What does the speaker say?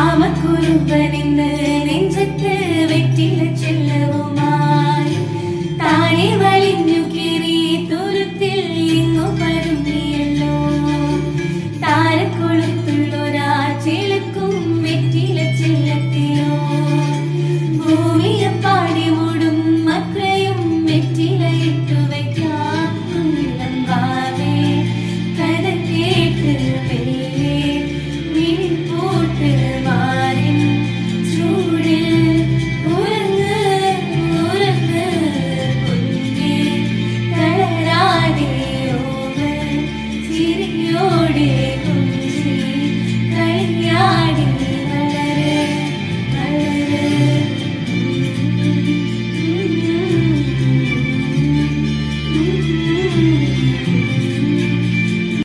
കാമക്കുരുപ്പനിന്ന് നെഞ്ചത്തെ